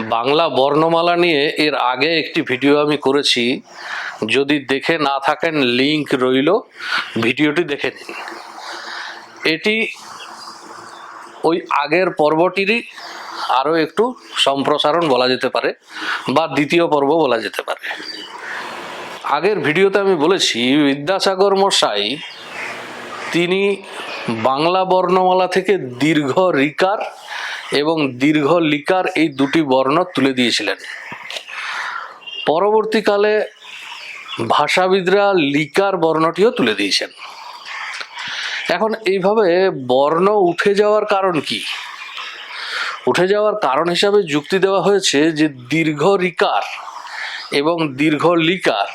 বাংলা বর্ণমালা নিয়ে এর আগে একটি ভিডিও আমি করেছি। যদি দেখে না থাকেন লিংক রইল। ভিডিওটি দেখে নিন। এটি ওই আগের পর্বটিরই আরও একটু সম্প্রসারণ বলা যেতে পারে, বা দ্বিতীয় পর্ব বলা যেতে পারে। আগের ভিডিওতে আমি বলেছি, বিদ্যাসাগর মশাই তিনি বাংলা বর্ণমালা থেকে দীর্ঘ রিকার এবং দীর্ঘ লিকার এই দুটি বর্ণ তুলে দিয়েছিলেন। পরবর্তীকালে ভাষাবিদরা লিকার বর্ণটিও তুলে দিয়েছেন। এখন এইভাবে বর্ণ উঠে যাওয়ার কারণ কি? উঠে যাওয়ার কারণ হিসাবে যুক্তি দেওয়া হয়েছে যে দীর্ঘ রিকার এবং দীর্ঘ লিকার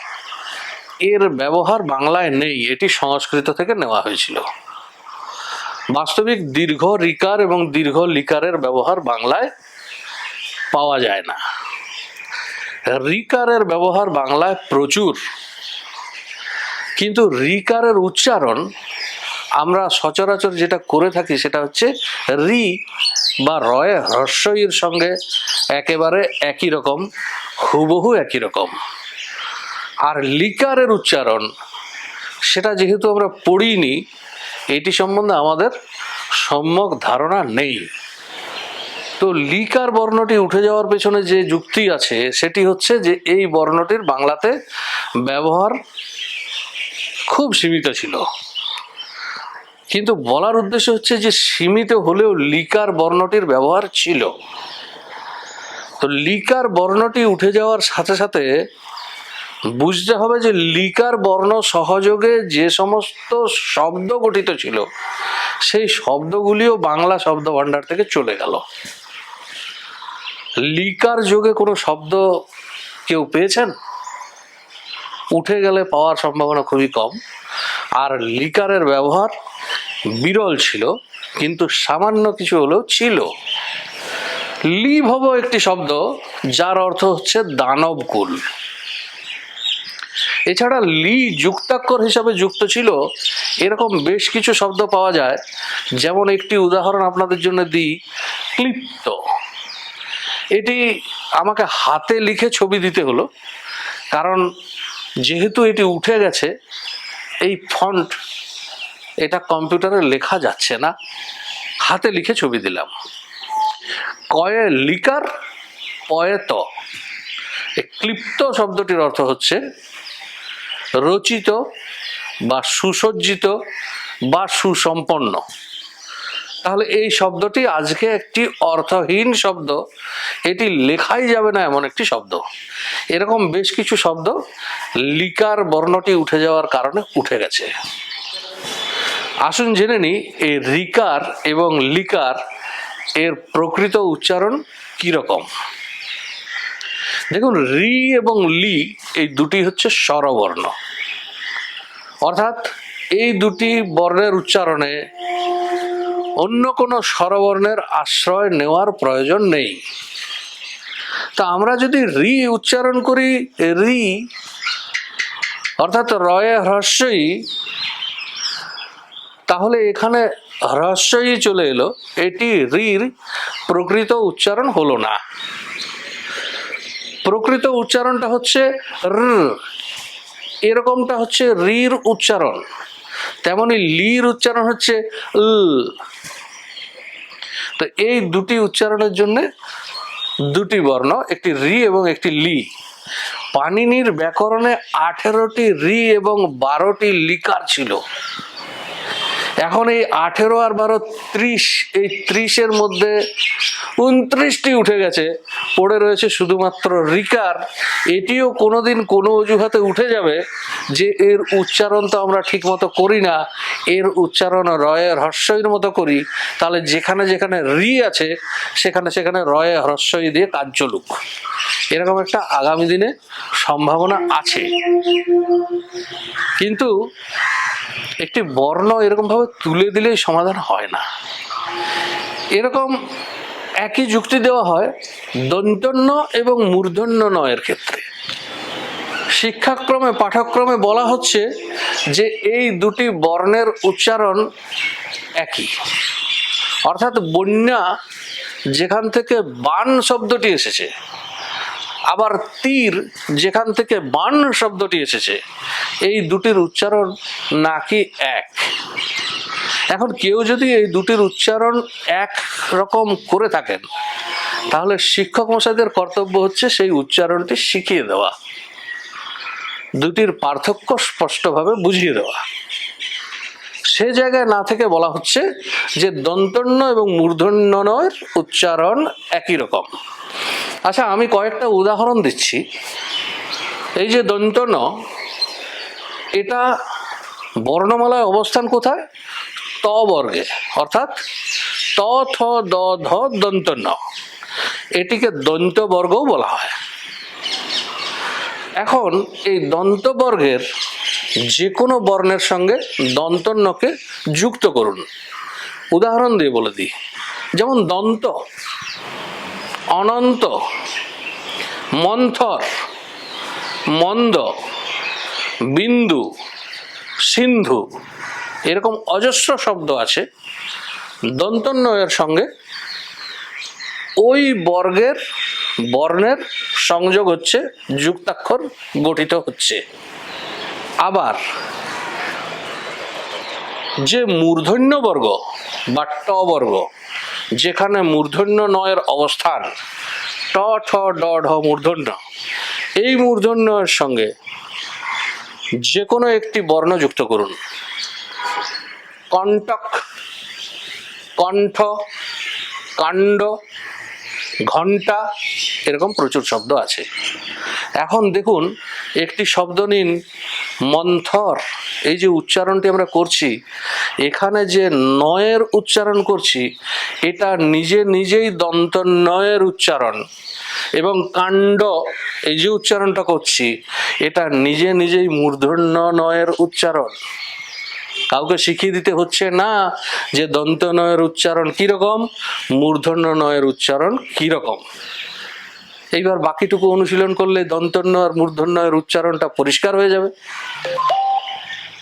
এর ব্যবহার বাংলায় নেই, এটি সংস্কৃত থেকে নেওয়া হয়েছিল। বাস্তবিক দীর্ঘ রিকার এবং দীর্ঘ লিকারের ব্যবহার বাংলায় পাওয়া যায় না। রিকারের ব্যবহার বাংলায় প্রচুর। কিন্তু রিকারের উচ্চারণ আমরা সচরাচর যেটা করে থাকি সেটা হচ্ছে রি বা রয় হ্রস্বইয়ের সঙ্গে একেবারে একই রকম, হুবহু একই রকম। আর লিকারের উচ্চারণ, সেটা যেহেতু আমরা পড়িনি এটি সম্বন্ধে আমাদের সম্যক ধারণা নেই। তো লিকার বর্ণটি উঠে যাওয়ার পেছনে যে যুক্তি আছে, সেটি হচ্ছে যে এই বর্ণটির বাংলাতে ব্যবহার খুব সীমিত ছিল। কিন্তু বলার উদ্দেশ্য হচ্ছে যে সীমিত হলেও লিকার বর্ণটির ব্যবহার ছিল। তো লিকার বর্ণটি উঠে যাওয়ার সাথে সাথে বুঝতে হবে যে লিকার বর্ণ সহযোগে যে সমস্ত শব্দ গঠিত ছিল, সেই শব্দগুলিও বাংলা শব্দ ভাণ্ডার থেকে চলে গেল। লিকার যোগে কোনো শব্দ কেউ পেয়েছেন? উঠে গেলে পাওয়ার সম্ভাবনা খুবই কম। আর লিকারের ব্যবহার বিরল ছিল, কিন্তু সামান্য কিছু হলেও ছিল। লিভ লিভব একটি শব্দ, যার অর্থ হচ্ছে দানবকুল। এছাড়া লি যুক্তাক্ষর হিসাবে যুক্ত ছিল, এরকম বেশ কিছু শব্দ পাওয়া যায়। যেমন একটি উদাহরণ আপনাদের জন্য দিই, ক্লিপ্ত। এটি আমাকে হাতে লিখে ছবি দিতে হলো, কারণ যেহেতু এটি উঠে গেছে, এই ফন্ট এটা কম্পিউটারে লেখা যাচ্ছে না। হাতে লিখে ছবি দিলাম। কয়ে লিকার পয়ে ত ক্লিপ্ত শব্দটির অর্থ হচ্ছে রচিত বা সুসজ্জিত বা সুসম্পন্ন। তাহলে এই শব্দটি আজকে একটি অর্থহীন শব্দ। এটি লেখাই যাবে না এমন একটি শব্দ। এরকম বেশ কিছু শব্দ লিকার বর্ণটি উঠে যাওয়ার কারণে উঠে গেছে। আসুন জেনে নিই, এই রিকার এবং লিকার এর প্রকৃত উচ্চারণ কীরকম দেখুন, রি এবং লি এই দুটি হচ্ছে স্বরবর্ণ। অর্থাৎ এই দুটি বর্ণের উচ্চারণে অন্য কোনো স্বরবর্ণের আশ্রয় নেওয়ার প্রয়োজন নেই। তা আমরা যদি রি উচ্চারণ করি, রি অর্থাৎ রয়ে হ্রস্বই তাহলে এখানে হ্রস্বই চলে এলো। এটি রির প্রকৃত উচ্চারণ হলো না। প্রকৃত উচ্চারণটা হচ্ছে র। এরকমটা হচ্ছে রির উচ্চারণ। তেমনই লির উচ্চারণ হচ্ছে ল। তো এই দুটি উচ্চারণের জন্য দুটি বর্ণ, একটি রি এবং একটি লি। পানিনির ব্যাকরণে আঠেরোটি রি এবং বারোটি লিকার ছিল। এখন এই আঠেরো আর বারো ত্রিশ, এই ত্রিশের মধ্যে উনত্রিশটি উঠে গেছে। পড়ে রয়েছে শুধুমাত্র রিকার। এটিও কোনোদিন কোনো অজুহাতে উঠে যাবে যে এর উচ্চারণ তো আমরা ঠিক মতো করি না। এর উচ্চারণ রয়ের হর্ষইর মতো করি। তাহলে যেখানে যেখানে রি আছে, সেখানে সেখানে রয়ে হ্রস্বই দিয়ে কাজ চলুক এরকম একটা আগামী দিনে সম্ভাবনা আছে। কিন্তু একটি বর্ণ এরকমভাবে তুলে দিলেই সমাধান হয় না। এরকম একই যুক্তি দেওয়া হয় দন্তন্য এবং মূর্ধন্য নয়ের ক্ষেত্রে। শিক্ষাক্রমে, পাঠক্রমে বলা হচ্ছে যে এই দুটি বর্ণের উচ্চারণ একই। অর্থাৎ বন্যা যেখান থেকে বান শব্দটি এসেছে আবার তীর যেখান থেকে বান শব্দটি এসেছে, এই দুটির উচ্চারণ নাকি এক? এখন কেউ যদি এই দুটির উচ্চারণ এক রকম করে থাকেন, তাহলে শিক্ষক মশাইদের কর্তব্য হচ্ছে সেই উচ্চারণটি শিখিয়ে দেওয়া, দুটির পার্থক্য স্পষ্টভাবে বুঝিয়ে দেওয়া। সে জায়গায় না থেকে বলা হচ্ছে যে দন্তন্য এবং মূর্ধন্যয়ের উচ্চারণ একই রকম। আচ্ছা আমি কয়েকটা উদাহরণ দিচ্ছি। এই যে দন্তন্য এটা বর্ণমালায় অবস্থান কোথায়? ত বর্গে, অর্থাৎ ত, থ, দ, ধ দন্ত ন এটিকে দন্ত বর্গও বলা হয়। এখন এই দন্ত বর্গের যে কোনো বর্ণের সঙ্গে দন্তন্যকে যুক্ত করুন। উদাহরণ দিয়ে বলে দিই। যেমন দন্ত অনন্ত, মন্থর, মন্দ, বিন্দু, সিন্ধু। এরকম অজস্র শব্দ আছে দন্তন্বয়ের সঙ্গে। ওই বর্গের, বর্ণের সংযোগ হচ্ছে, যুক্তাক্ষর গঠিত হচ্ছে। আবার, যে মূর্ধন্য বর্গ বা ট বর্গ যেখানে মূর্ধন্য নয়ের অবস্থান। ট ঠ মূর্ধন্য। এই মূর্ধন্যের সঙ্গে যে কোনো একটি বর্ণ যুক্ত করুন। কণ্টক, কণ্ঠ, কাণ্ড, ঘণ্টা, এরকম প্রচুর শব্দ আছে। এখন দেখুন, একটি শব্দ নিন, মন্থর। এই যে উচ্চারণটি আমরা করছি, এখানে যে নয়ের উচ্চারণ করছি, এটা নিজে নিজেই দন্ত নয়ের উচ্চারণ এবং কাণ্ড, এই যে উচ্চারণটা করছি, এটা নিজে নিজেই মূর্ধন্য নয়ের উচ্চারণ। কাউকে শিখিয়ে দিতে হচ্ছে না যে দন্ত নয়ের উচ্চারণ কীরকম মূর্ধন্য নয়ের উচ্চারণ কীরকম। এইবার বাকিটুকু অনুশীলন করলে দন্তন্য আর মূর্ধন্যয়ের উচ্চারণটা পরিষ্কার হয়ে যাবে।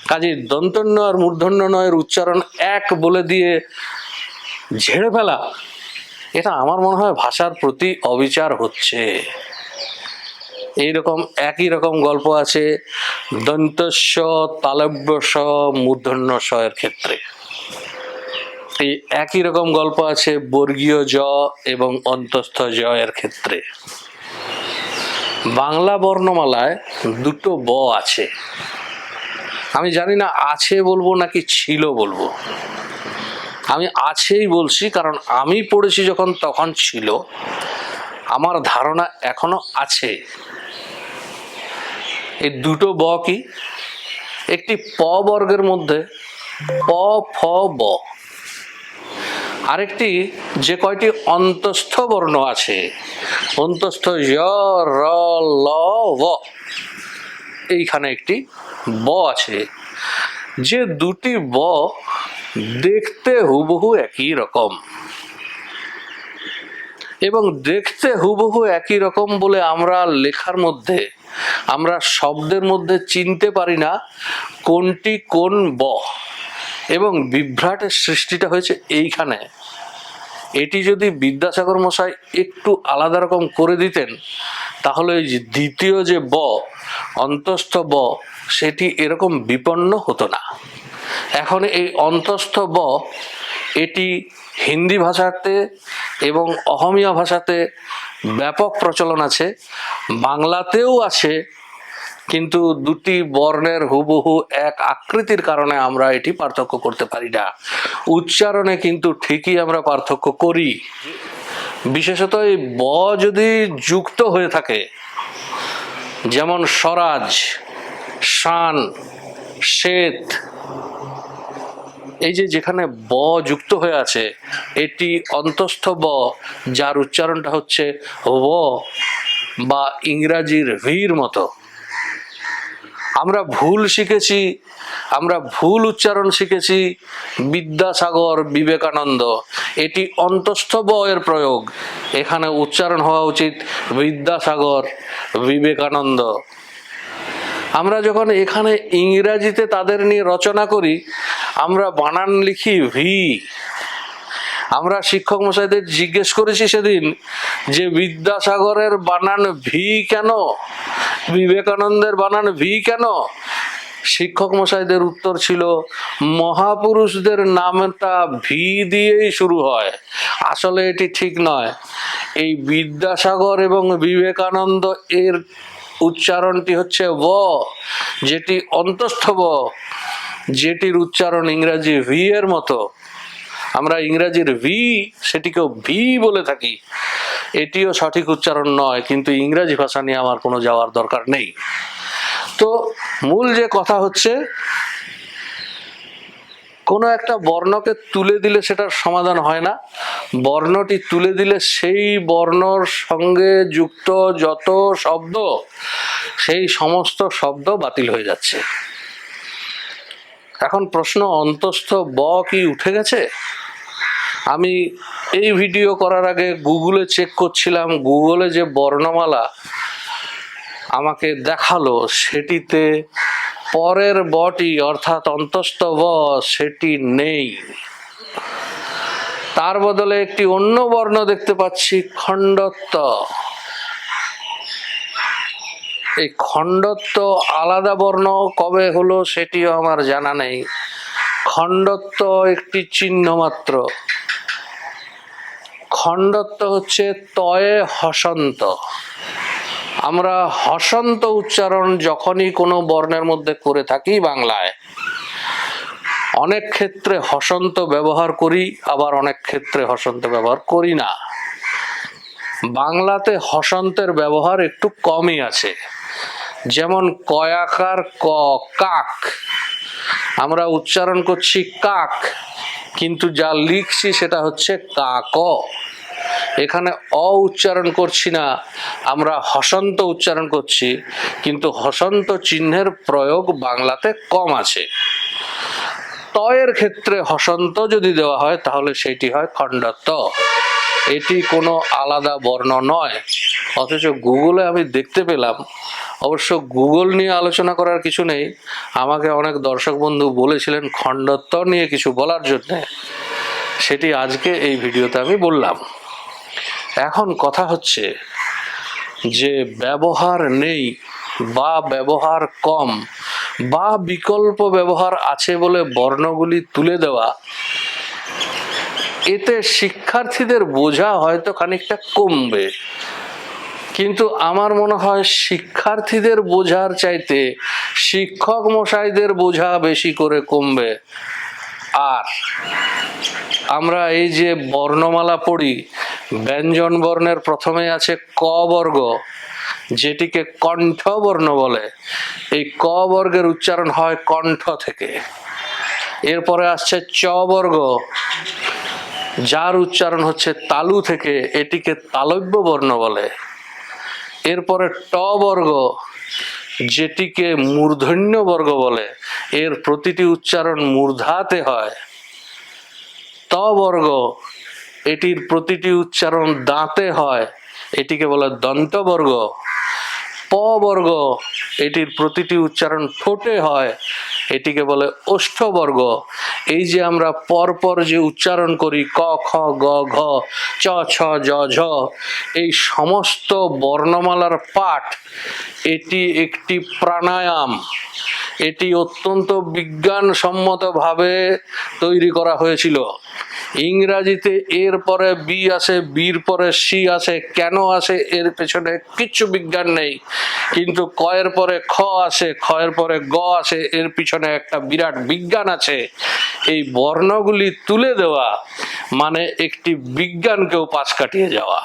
কাজে দন্তন্য আর মূর্ধন্য নয়ের উচ্চারণ এক বলে দিয়ে ঝেড়ে ফেলা, এটা আমার মনে হয় ভাষার প্রতি অবিচার হচ্ছে। এইরকম একই রকম গল্প আছে দন্তস্ব তালব্য স মূর্ধন্য স এর ক্ষেত্রে। এই একই রকম গল্প আছে বর্গীয় জ এবং অন্তস্থ জ এর ক্ষেত্রে। বাংলা বর্ণমালায় দুটো ব আছে। আমি জানি না আছে বলব নাকি ছিল বলব। আমি আছেই বলছি, কারণ আমি পড়েছি যখন তখন ছিল। আমার ধারণা এখনও আছে। এই দুটো ব কি? একটি প বর্গের মধ্যে প, ফ, ব। আরেকটি যে কয়টি অন্তস্থ বর্ণ আছে? অন্তস্থ য, র, ল এইখানে একটি ব আছে। যে দুটি ব দেখতে হুবহু একই রকম। এবং দেখতে হুবহু একই রকম বলে আমরা লেখার মধ্যে, আমরা শব্দের মধ্যে চিনতে পারি না কোনটি কোন ব। এবং বিভ্রাটের সৃষ্টিটা হয়েছে এইখানে। এটি যদি বিদ্যাসাগর মশাই একটু আলাদা রকম করে দিতেন, তাহলে যে দ্বিতীয় যে ব, অন্তস্থ ব, সেটি এরকম বিপন্ন হতো না। এখন এই অন্তস্থ ব, এটি হিন্দি ভাষাতে এবং অহমীয় ভাষাতে ব্যাপক প্রচলন আছে, বাংলাতেও আছে কিন্তু দুটি বর্ণের হুবহু এক আকৃতির কারণে আমরা এটি পার্থক্য করতে পারি না। উচ্চারণে কিন্তু ঠিকই আমরা পার্থক্য করি। বিশেষত এই ব যদি যুক্ত হয়ে থাকে, যেমন স্বরাজ, শান, শ্বেত, এই যে যেখানে ব যুক্ত হয়ে আছে, এটি অন্তস্থ ব, যার উচ্চারণটা হচ্ছে ব বা ইংরাজির ভির মতো। আমরা ভুল শিখেছি, আমরা ভুল উচ্চারণ শিখেছি। বিদ্যাসাগর বিবেকানন্দ, এটি অন্তস্থ বয়ের প্রয়োগ। এখানে উচ্চারণ হওয়া উচিত, বিদ্যাসাগর বিবেকানন্দ। আমরা যখন এখানে ইংরাজিতে তাদের নিয়ে রচনা করি, আমরা বানান লিখি ভি। আমরা শিক্ষক মশাইদের জিজ্ঞেস করেছি সেদিন যে বিদ্যাসাগরের বানান ভি কেন? বিবেকানন্দের বানান ভি কেন? শিক্ষক মশাইদের উত্তর ছিল, মহাপুরুষদের নামটা ভি দিয়েই শুরু হয়। আসলে এটি ঠিক নয়। এই বিদ্যাসাগর এবং বিবেকানন্দ এর উচ্চারণটি হচ্ছে ব, যেটি অন্তস্থ ব যেটির উচ্চারণ ইংরাজি ভি এর মতো। আমরা ইংরাজির ভি, সেটিকেও ভি বলে থাকি। এটিও সঠিক উচ্চারণ নয়, কিন্তু ইংরাজি ভাষা নিয়ে আমার কোনো যাওয়ার দরকার নেই। তো মূল যে কথা হচ্ছে, কোনো একটা বর্ণকে তুলে দিলে সেটার সমাধান হয় না। বর্ণটি তুলে দিলে সেই বর্ণর সঙ্গে যুক্ত যত শব্দ, সেই সমস্ত শব্দ বাতিল হয়ে যাচ্ছে। এখন প্রশ্ন, অন্তস্থ ব কি উঠে গেছে? আমি এই ভিডিও করার আগে গুগলে চেক করছিলাম। গুগলে যে বর্ণমালা আমাকে দেখাল, সেটিতে পরের বটি, অর্থাৎ অন্তস্থ ব, সেটি নেই। তার বদলে একটি অন্য বর্ণ দেখতে পাচ্ছি, খণ্ডত্ব। এই খণ্ডত্ব আলাদা বর্ণ, কবে হলো সেটিও আমার জানা নেই। খণ্ডত্ব একটি চিহ্ন মাত্র। খণ্ডত্ব হচ্ছে তয়ে হসন্ত। আমরা হসন্ত উচ্চারণ যখনই কোনো বর্ণের মধ্যে করে থাকি বাংলায়। অনেক ক্ষেত্রে হসন্ত ব্যবহার করি, আবার অনেক ক্ষেত্রে হসন্ত ব্যবহার করি না। বাংলাতে হসন্তের ব্যবহার একটু কমই আছে। যেমন কয়াকার ক, কাক। আমরা উচ্চারণ করছি কাক, কিন্তু যা লিখছি সেটা হচ্ছে কাক। এখানে অ উচ্চারণ করছি না, আমরা হসন্ত উচ্চারণ করছি, কিন্তু হসন্ত চিহ্নের প্রয়োগ বাংলাতে কম আছে। তয়ের ক্ষেত্রে হসন্ত যদি দেওয়া হয়, তাহলে সেটি হয় খণ্ডত্ব। এটি কোনো আলাদা বর্ণ নয়। অথচ গুগলে আমি দেখতে পেলাম, অবশ্য গুগল নিয়ে আলোচনা করার কিছু নেই। আমাকে অনেক দর্শক বন্ধু বলেছিলেন খণ্ডত্ব নিয়ে কিছু বলার জন্যে। সেটি আজকে এই ভিডিওতে আমি বললাম। এখন কথা হচ্ছে যে ব্যবহার নেই বা ব্যবহার কম বা বিকল্প ব্যবহার আছে বলে বর্ণগুলি তুলে দেওয়া, এতে শিক্ষার্থীদের বোঝা হয়তো খানিকটা কমবে। কিন্তু আমার মনে হয় শিক্ষার্থীদের বোঝার চাইতে শিক্ষক মশাইদের বোঝা বেশি করে কমবে। আর আমরা এই যে বর্ণমালা পড়ি ব্যঞ্জন বর্ণের প্রথমে আছে ক বর্গ, যেটিকে কণ্ঠ বর্ণ বলে। এই ক বর্গের উচ্চারণ হয় কণ্ঠ থেকে। এরপরে আসছে চ বর্গ, যার উচ্চারণ হচ্ছে তালু থেকে, এটিকে তালব্য বর্ণ বলে। এরপরে ট বর্গ, যেটিকে মূর্ধন্য বর্গ বলে। এর প্রতিটি উচ্চারণ মূর্ধাতে হয়। ত বর্গ এটির প্রতিটি উচ্চারণ দাঁতে হয়। এটিকে বলে দন্তবর্গ। প বর্গ, এটির প্রতিটি উচ্চারণ ঠোঁটে হয়। এটিকে বলে ওষ্ঠবর্গ। এই যে আমরা পরপর যে উচ্চারণ করি, ক, খ, গ, ঘ, চ, ছ, জ, ঝ, এই সমস্ত বর্ণমালার পাঠ, এটি একটি প্রাণায়াম। এটি অত্যন্ত বিজ্ঞানসম্মতভাবে তৈরি করা হয়েছিল। ইংরাজিতে এর পরে বি আসে, বির পরে সি আসে, কেন আসে, এর পেছনে কিচ্ছু বিজ্ঞান নেই। কিন্তু কয়ের পরে খ আসে খয়ের পরে গ আসে, এর পিছনে একটা বিরাট বিজ্ঞান আছে। এই বর্ণগুলি তুলে দেওয়া মানে একটি বিজ্ঞানকেও পাশ কাটিয়ে যাওয়া।